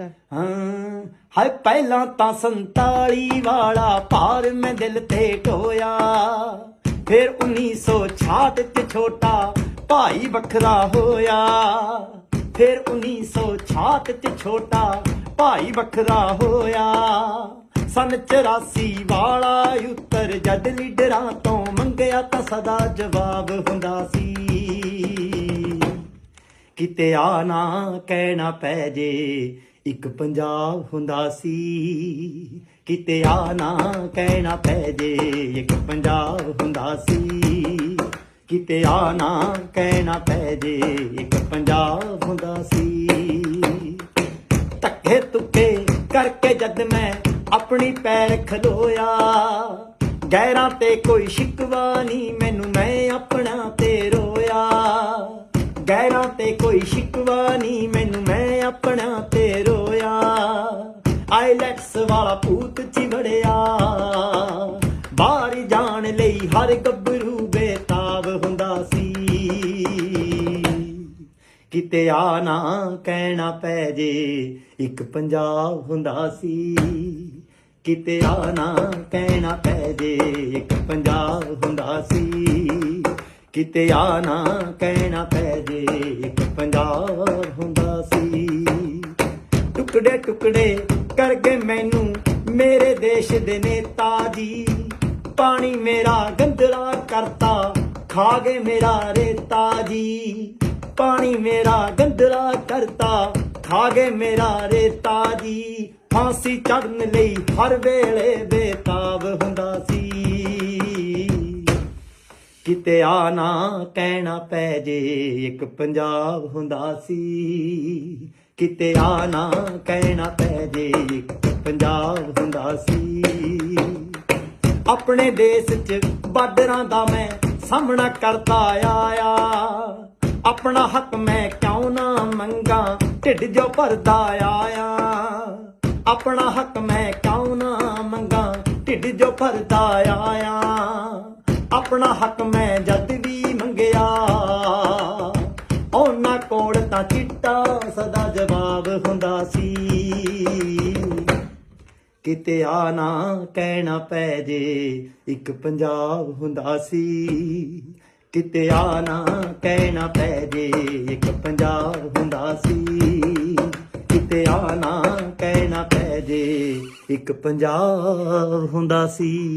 ਹਾਂ, ਹਾਏ, ਪਹਿਲਾਂ ਤਾਂ 47 ਵਾਲਾ ਭਾਰ ਮੈਂ ਦਿਲ ਤੇ ਟੋਇਆ। ਫਿਰ 1966 ਚ ਛੋਟਾ ਭਾਈ ਵੱਖਰਾ ਹੋਇਆ। ਫਿਰ 1966 ਚ ਛੋਟਾ ਭਾਈ ਵੱਖਰਾ ਹੋਇਆ। ਸਨ 84 ਵਾਲਾ ਉੱਤਰ ਜਦ ਲੀਡਰਾਂ ਤੋਂ ਮੰਗਿਆ ਤਾਂ ਸਦਾ ਜਵਾਬ ਹੁੰਦਾ ਸੀ। ਕਿਤੇ ਆ ਨਾ ਕਹਿਣਾ ਪੈ ਜੇ ਇੱਕ ਪੰਜਾਬ ਹੁੰਦਾ ਸੀ। ਕਿਤੇ ਆ ਨਾ ਕਹਿਣਾ ਪੈ ਜੇ, ਇੱਕ ਪੰਜਾਬ ਹੁੰਦਾ ਸੀ। ਕਿਤੇ ਆ ਨਾ ਕਹਿਣਾ ਪੈ ਜੇ, ਇੱਕ ਪੰਜਾਬ ਹੁੰਦਾ ਸੀ। ਧੱਕੇ ਤੁੱਕੇ ਕਰਕੇ ਜਦ ਮੈਂ ਆਪਣੀ ਪੈਰ ਖਲੋਇਆ ਗੈਰਾਂ ਤੇ ਕੋਈ ਸ਼ਿਕਵਾ ਨਹੀਂ, ਮੈਨੂੰ ਮੈਂ ਆਪਣਾ ਤੇ ਰੋਇਆ। ਗੈਰਾਂ ਤੇ ਕੋਈ ਸ਼ਿਕਵਾ ਨਹੀਂ, ਮੈਨੂੰ ਮੈਂ ਆਪਣਾ ਤੇ ਹਰ ਗੱਭਰੂ ਬੇਤਾਬ ਹੁੰਦਾ ਸੀ। ਕਿਤੇ ਆ ਨਾ ਕਹਿਣਾ ਪੈ ਜੇ, ਇੱਕ ਪੰਜਾਬ ਹੁੰਦਾ ਸੀ। ਕਿਤੇ ਆ ਨਾ ਕਹਿਣਾ ਪੈ ਜੇ, ਇੱਕ ਪੰਜਾਬ ਹੁੰਦਾ ਸੀ। ਕਿਤੇ ਆ ਨਾ ਕਹਿਣਾ ਪੈ ਜੇ, ਇੱਕ ਪੰਜਾਬ ਹੁੰਦਾ ਸੀ। ਟੁਕੜੇ ਟੁਕੜੇ ਕਰਕੇ ਮੈਨੂੰ ਮੇਰੇ ਦੇਸ਼ ਦੇ ਨੇਤਾ ਜੀ ਪਾਣੀ ਮੇਰਾ ਗੰਦਲਾ ਕਰਤਾ, ਖਾ ਗਏ ਮੇਰਾ ਰੇਤਾ ਜੀ। ਪਾਣੀ ਮੇਰਾ ਗੰਦਲਾ ਕਰਤਾ, ਖਾ ਗਏ ਮੇਰਾ ਰੇਤਾ ਜੀ। ਫਾਂਸੀ ਚੜਨ ਲਈ ਹਰ ਵੇਲੇ ਬੇਤਾਬ ਹੁੰਦਾ ਸੀ। ਕਿਤੇ ਆ ਨਾ ਕਹਿਣਾ ਪੈ ਜੇ, ਇੱਕ ਪੰਜਾਬ ਹੁੰਦਾ ਸੀ। ਕਿਤੇ ਆ ਨਾ ਕਹਿਣਾ ਪੈ ਜੇ, ਇੱਕ ਪੰਜਾਬ ਹੁੰਦਾ ਸੀ। ਆਪਣੇ ਦੇਸ਼ 'ਚ ਬਾਰਡਰਾਂ ਦਾ ਮੈਂ ਸਾਹਮਣਾ ਕਰਦਾ ਆਇਆ। ਆਪਣਾ ਹੱਕ ਮੈਂ ਕਿਉਂ ਨਾ ਮੰਗਾ? ਢਿੱਡ ਜੋ ਭਰਦਾ ਆਇਆ। ਆਪਣਾ ਹੱਕ ਮੈਂ ਕਿਉਂ ਨਾ ਮੰਗਾ? ਢਿੱਡ ਜੋ ਭਰਦਾ ਆਇਆ। ਆਪਣਾ ਹੱਕ ਮੈਂ ਜਦ ਵੀ ਮੰਗਿਆ। ਉਹਨਾਂ ਕੋਲ ਤਾਂ ਚਿੱਟਾ ਕਿਤੇ ਆ ਨਾ ਕਹਿਣਾ ਪੈ ਜੇ, ਇੱਕ ਪੰਜਾਬ ਹੁੰਦਾ ਸੀ। ਕਿਤੇ ਆ ਨਾ ਕਹਿਣਾ ਪੈ ਜੇ, ਇੱਕ ਪੰਜਾਬ ਹੁੰਦਾ ਸੀ। ਕਿਤੇ ਆ ਨਾ ਕਹਿਣਾ ਪੈ ਜੇ, ਇੱਕ ਪੰਜਾਬ ਹੁੰਦਾ ਸੀ।